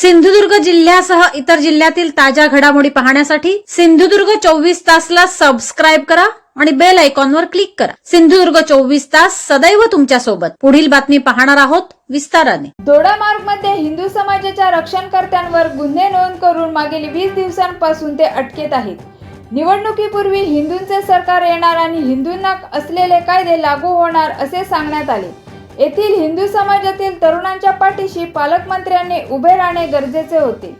सिंधुदुर्ग जिल्ह्यासह इतर जिल्ह्यातील ताज्या घडामोडी पाहण्यासाठी सिंधुदुर्ग चोवीस तासला सबस्क्राईब करा आणि बेल आयकॉनवर क्लिक करा. सिंधुदुर्ग चोवीस तास सदैव तुमच्यासोबत. पुढील बातमी पाहणार आहोत विस्ताराने. दोडामार्गमध्ये हिंदू समाजाच्या रक्षणकर्त्यांवर गुन्हे नोंद करून मागील वीस दिवसांपासून ते अटकेत आहेत. निवडणुकीपूर्वी हिंदूंचे सरकार येणार आणि हिंदूंना असलेले कायदे लागू होणार असे सांगण्यात आले. येथील हिंदू समाजातील तरुणांच्या पाठीशी पालकमंत्र्यांनी उभे राहणे गरजेचे होते.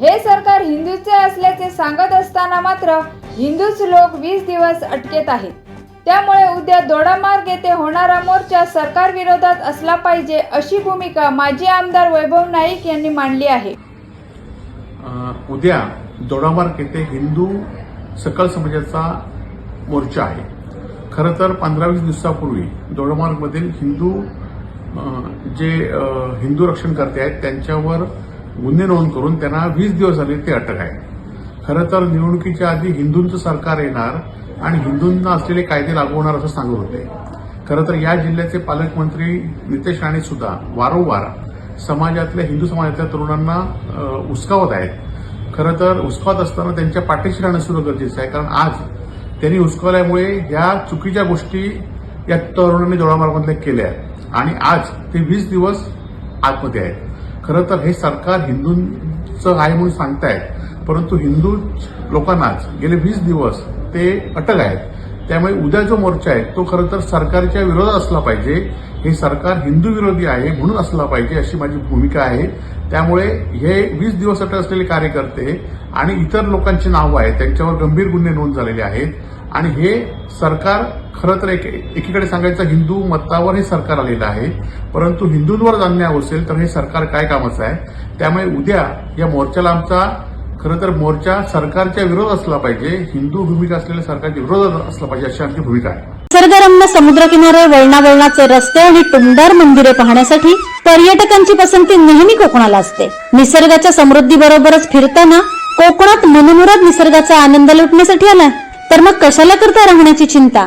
हे सरकार हिंदूचे असल्याचे सांगत असताना मात्र हिंदूच लोक वीस दिवस अटकेत आहेत. त्यामुळे उद्या दोडामार्ग येथे होणारा मोर्चा सरकार विरोधात असला पाहिजे अशी भूमिका माजी आमदार वैभव नाईक यांनी मांडली आहे. उद्या दोडामार्ग येथे हिंदू सकल समाजाचा मोर्चा आहे. खरं तर पंधरा वीस दिवसापूर्वी दोडामार्गमधील हिंदू जे हिंदू रक्षणकर्ते आहेत त्यांच्यावर गुन्हे नोंद करून त्यांना वीस दिवस झाले ते अटक आहे. खरं तर निवडणुकीच्या आधी हिंदूंचं सरकार येणार आणि हिंदूंना असलेले कायदे लागू होणार असं सांगत होते. खरं तर या जिल्ह्याचे पालकमंत्री नितेश राणे सुद्धा वारंवार समाजातल्या हिंदू समाजातल्या तरुणांना अ, उसकावत आहेत. खरं तर उसकावत असताना त्यांच्या पाठीशी राहणं सुद्धा गरजेचं आहे कारण आज त्यांनी उसकावल्यामुळे ह्या चुकीच्या गोष्टी या तरुणांनी दोडामार्गमधल्या केल्या आहेत. आणि आज ते वीस दिवस आतमध्ये आहेत. खरं तर हे सरकार हिंदूंचं आहे म्हणून सांगतायत परंतु हिंदू लोकांनाच गेले वीस दिवस ते अटक आहेत. त्यामुळे उद्या जो मोर्चा आहे तो खरं तर सरकारच्या विरोधात असला पाहिजे. हे सरकार हिंदू विरोधी आहे म्हणून असला पाहिजे अशी माझी भूमिका आहे. त्यामुळे हे वीस दिवस अटक असलेले कार्यकर्ते आणि इतर लोकांची नावं आहेत त्यांच्यावर गंभीर गुन्हे नोंद झालेले आहेत. आणि हे सरकार खरं तर एक एकीकडे सांगायचं हिंदू मतावर हे सरकार आलेलं आहे परंतु हिंदूंवर अन्याय असेल तर हे सरकार काय कामाचं आहे? त्यामुळे उद्या या मोर्चाला आमचा खरं तर मोर्चा सरकारच्या विरोध असला पाहिजे हिंदू भूमिका असलेल्या सरकारच्या विरोधात असला पाहिजे अशी आमची भूमिका आहे. निसर्गरम्य समुद्रकिनारे वळणावळणाचे रस्ते आणि टुमदार मंदिरे पाहण्यासाठी पर्यटकांची पसंती नेहमी कोकणाला असते. निसर्गाच्या समृद्धीबरोबरच फिरताना कोकणात मनमुराद निसर्गाचा आनंद लुटण्यासाठी आलाय तर मग कशाला करता राहण्याची चिंता?